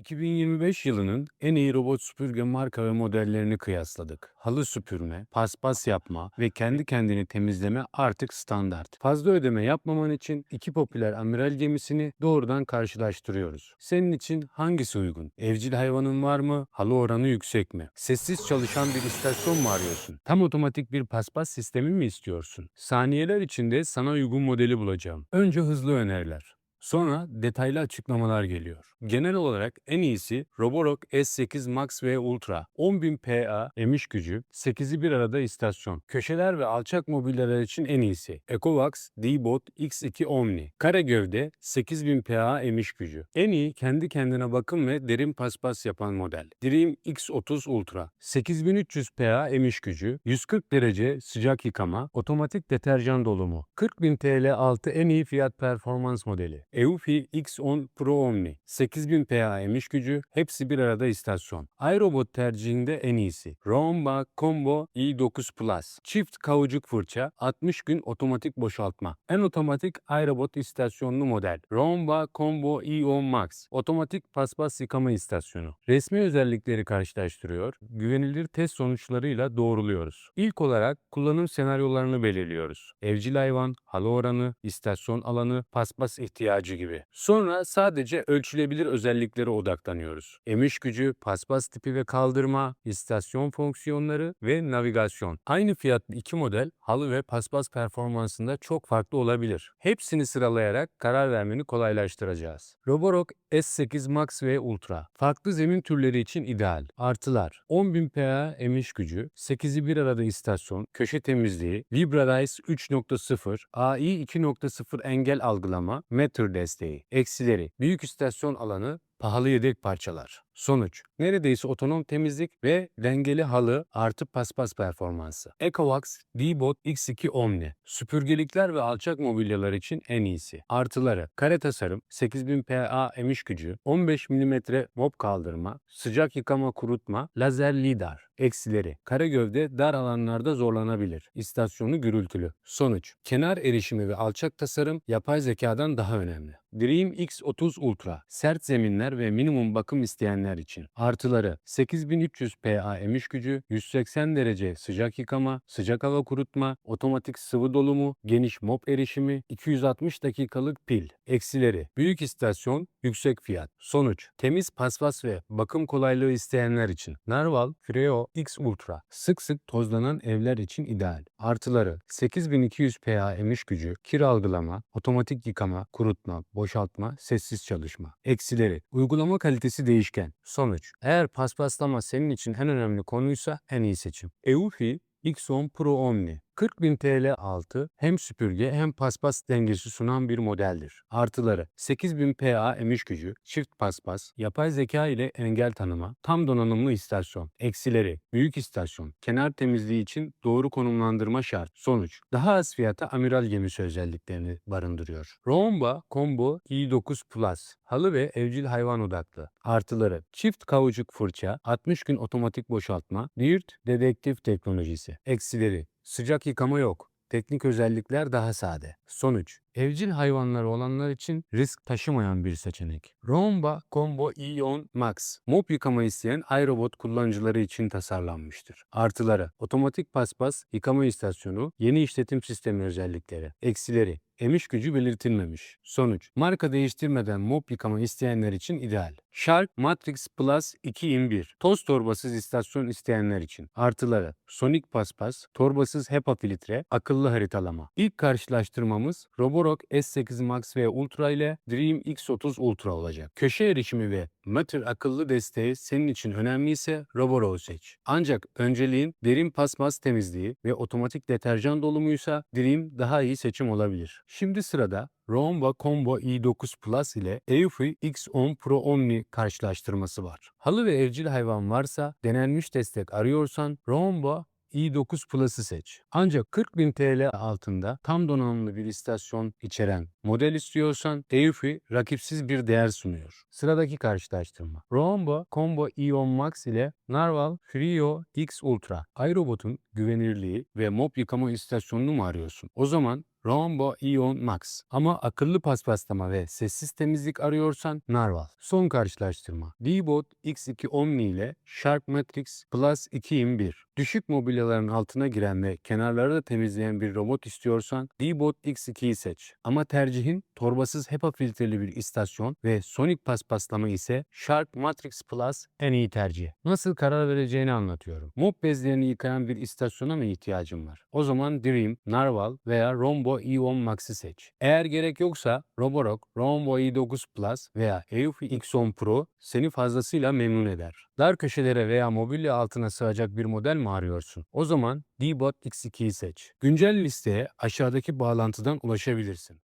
2025 yılının en iyi robot süpürge marka ve modellerini kıyasladık. Halı süpürme, paspas yapma ve kendi kendini temizleme artık standart. Fazla ödeme yapmaman için iki popüler amiral gemisini doğrudan karşılaştırıyoruz. Senin için hangisi uygun? Evcil hayvanın var mı? Halı oranı yüksek mi? Sessiz çalışan bir istasyon mu arıyorsun? Tam otomatik bir paspas sistemi mi istiyorsun? Saniyeler içinde sana uygun modeli bulacağım. Önce hızlı öneriler. Sonra detaylı açıklamalar geliyor. Genel olarak en iyisi Roborock S8 Max ve Ultra. 10.000 PA emiş gücü, 8'i bir arada istasyon. Köşeler ve alçak mobilyalar için en iyisi. Ecovax D-Bot X2 Omni. Kare gövde, 8000 PA emiş gücü. En iyi kendi kendine bakım ve derin paspas yapan model. Dream X30 Ultra. 8300 PA emiş gücü, 140 derece sıcak yıkama, otomatik deterjan dolumu. 40.000 TL altı en iyi fiyat performans modeli. Eufy X10 Pro Omni. 8000 PA emiş gücü, hepsi bir arada istasyon. iRobot tercihinde en iyisi. Roomba Combo i9 Plus. Çift kavucuk fırça, 60 gün otomatik boşaltma. En otomatik iRobot istasyonlu model. Roomba Combo i10 Max. Otomatik paspas yıkama istasyonu. Resmi özellikleri karşılaştırıyor, güvenilir test sonuçlarıyla doğruluyoruz. İlk olarak kullanım senaryolarını belirliyoruz. Evcil hayvan, halı oranı, istasyon alanı, paspas ihtiyacı gibi. Sonra sadece ölçülebilir özelliklere odaklanıyoruz. Emiş gücü, paspas tipi ve kaldırma, istasyon fonksiyonları ve navigasyon. Aynı fiyatlı iki model halı ve paspas performansında çok farklı olabilir. Hepsini sıralayarak karar vermeni kolaylaştıracağız. Roborock S8 Max ve Ultra. Farklı zemin türleri için ideal. Artılar. 10.000 PA emiş gücü, 8'i bir arada istasyon, köşe temizliği, LibraRice 3.0, AI 2.0 engel algılama, Matter desteği. Eksileri. Büyük istasyon alanı, pahalı yedek parçalar. Sonuç, neredeyse otonom temizlik ve dengeli halı artı paspas performansı. Ecovax D-Bot X2 Omni. Süpürgelikler ve alçak mobilyalar için en iyisi. Artıları, kare tasarım, 8000 PA emiş gücü, 15 mm mop kaldırma, sıcak yıkama kurutma, lazer lidar. Eksileri, kare gövde dar alanlarda zorlanabilir. İstasyonu gürültülü. Sonuç, kenar erişimi ve alçak tasarım yapay zekadan daha önemli. Dream X30 Ultra, sert zeminler ve minimum bakım isteyenler için. Artıları 8300 PA emiş gücü, 180 derece sıcak yıkama, sıcak hava kurutma, otomatik sıvı dolumu, geniş mop erişimi, 260 dakikalık pil. Eksileri büyük istasyon, yüksek fiyat. Sonuç temiz paspas ve bakım kolaylığı isteyenler için. Narval Freo X Ultra sık sık tozlanan evler için ideal. Artıları 8200 PA emiş gücü, kir algılama, otomatik yıkama, kurutma, boşaltma, sessiz çalışma. Eksileri uygulama kalitesi değişken. Sonuç eğer paspaslama senin için en önemli konuysa en iyi seçim. Eufy X10 Pro Omni 40.000 TL altı hem süpürge hem paspas dengesi sunan bir modeldir. Artıları 8000 PA emiş gücü, çift paspas, yapay zeka ile engel tanıma, tam donanımlı istasyon. Eksileri büyük istasyon, kenar temizliği için doğru konumlandırma şart. Sonuç daha az fiyata amiral gemisi özelliklerini barındırıyor. Roomba Combo i9 Plus halı ve evcil hayvan odaklı. Artıları çift kavucuk fırça, 60 gün otomatik boşaltma, Dirt dedektif teknolojisi. Eksileri Sıcak yıkama yok. Teknik özellikler daha sade. Sonuç, evcil hayvanları olanlar için risk taşımayan bir seçenek. Roomba Combo i10 Max, mop yıkama isteyen iRobot kullanıcıları için tasarlanmıştır. Artıları, otomatik paspas, yıkama istasyonu, yeni işletim sistemi özellikleri. Eksileri, emiş gücü belirtilmemiş. Sonuç, marka değiştirmeden mop yıkama isteyenler için ideal. Shark Matrix Plus 2 in 1. Toz torbasız istasyon isteyenler için. Artıları, Sonic paspas, torbasız HEPA filtre, akıllı haritalama. İlk karşılaştırmamız Roborock S8 Max ve Ultra ile Dream X30 Ultra olacak. Köşe erişimi ve Matter akıllı desteği senin için önemliyse Roborock'u seç. Ancak önceliğin derin paspas temizliği ve otomatik deterjan dolumuysa Dream daha iyi seçim olabilir. Şimdi sırada Roomba Combo i9 Plus ile Eufy X10 Pro Omni karşılaştırması var. Halı ve evcil hayvan varsa denenmiş destek arıyorsan Roomba i9 Plus'ı seç. Ancak 40.000 TL altında tam donanımlı bir istasyon içeren model istiyorsan Eufy rakipsiz bir değer sunuyor. Sıradaki karşılaştırma. Roomba Combo i10 Max ile Narval Frio X Ultra. iRobot'un güvenirliği ve mop yıkama istasyonunu mu arıyorsun? O zaman Rombo Ion Max. Ama akıllı paspaslama ve sessiz temizlik arıyorsan Narwhal. Son karşılaştırma. D-Bot X2 Omni ile Shark Matrix Plus 2.1. Düşük mobilyaların altına giren ve kenarları da temizleyen bir robot istiyorsan D-Bot X2'yi seç. Ama tercihin torbasız HEPA filtreli bir istasyon ve sonik paspaslama ise Shark Matrix Plus en iyi tercih. Nasıl karar vereceğini anlatıyorum. Mop bezlerini yıkayan bir istasyona mı ihtiyacın var? O zaman Dream, Narwhal veya Rombo E10 Max'i seç. Eğer gerek yoksa Roborock, Rombo i9 Plus veya Eufy X10 Pro seni fazlasıyla memnun eder. Dar köşelere veya mobilya altına sığacak bir model mi arıyorsun? O zaman D-Bot X2'yi seç. Güncel listeye aşağıdaki bağlantıdan ulaşabilirsin.